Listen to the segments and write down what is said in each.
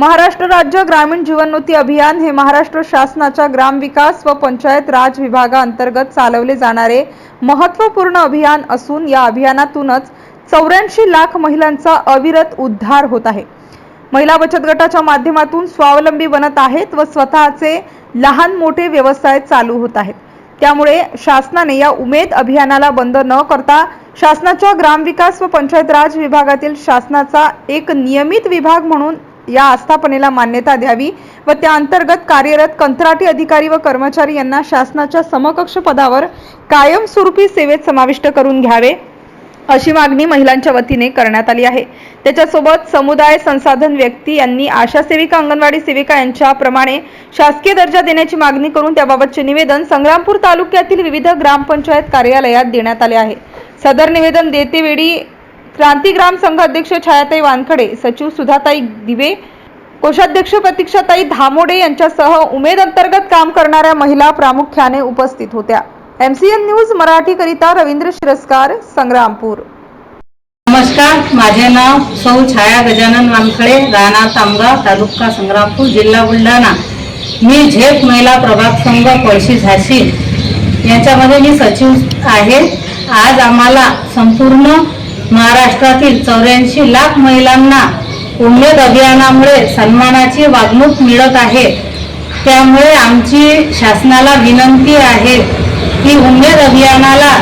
महाराष्ट्र राज्य ग्रामीण जीवनोन्नती अभियान हे महाराष्ट्र शासनाच्या ग्रामविकास व पंचायत राज विभागाअंतर्गत चालवले जाणारे महत्त्वपूर्ण अभियान असून या अभियानातूनच चौऱ्याऐंशी लाख महिलांचा अविरत उद्धार होत आहे. महिला बचत गटाच्या माध्यमातून स्वावलंबी बनत आहेत व स्वतःचे लहान मोठे व्यवसाय चालू होत आहेत. त्यामुळे शासनाने या उमेद अभियानाला बंद न करता शासनाच्या ग्रामविकास व पंचायत राज विभागातील शासनाचा एक नियमित विभाग म्हणून या आस्थापनेला मान्यता द्यावी व त्या अंतर्गत कार्यरत कंत्राटी अधिकारी व कर्मचारी यांना शासनाच्या समकक्ष पदावर कायमस्वरूपी सेवेत समाविष्ट करून घ्यावे अशी मागणी महिलांच्या वतीने करण्यात आली आहे. त्याच्यासोबत समुदाय संसाधन व्यक्ती यांनी आशा सेविका अंगणवाडी सेविका यांच्याप्रमाणे शासकीय दर्जा देण्याची मागणी करून त्याबाबतचे निवेदन संग्रामपूर तालुक्यातील विविध ग्रामपंचायत कार्यालयात देण्यात आले आहे. सदर निवेदन देतेवेळी क्रांतिग्राम संघ अध्यक्ष छायाताई वानखडे सचिव सुधाताई दिवे कोषाध्यक्ष प्रतीक्षाताई धामोडे यांच्यासह उमेद अंतर्गत काम करणाऱ्या महिला प्रामुख्याने उपस्थित होत्या. एमसीएन न्यूज मराठीकरिता रवींद्र शिरस्कार संग्रामपूर. नमस्कार माझे नाव सौ छाया गजानन वानखडे राणा तामगाव तालुका संग्रामपूर जिल्हा बुलढाणा. मी झेप महिला प्रभाग संघ पळशी झाशी. याच्यामध्ये मी सचिव आहे. आज आम्हाला संपूर्ण महाराष्ट्रातील चौऱ्याऐंशी लाख महिलांना उमेद अभियानामुळे सन्मानाची वागणूक मिळत आहे. त्यामुळे आमची शासनाला विनंती आहे की उमेद अभियानाला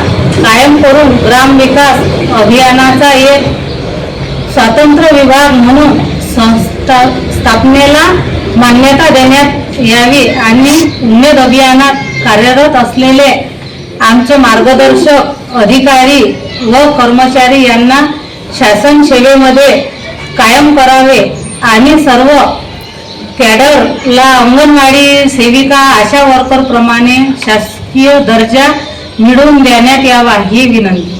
कायम करून ग्रामविकास अभियानाचा एक स्वतंत्र विभाग म्हणून संस्था स्थापनेला मान्यता देण्यात यावी आणि उमेद अभियानात कार्यरत असलेले आमचे मार्गदर्शक अधिकारी व कर्मचारी यांना शासन सेवेमध्ये कायम करावे आणि सर्व कॅडरला अंगणवाडी सेविका आशा वर्करप्रमाणे शासकीय दर्जा मिळवून देण्यात यावा ही विनंती.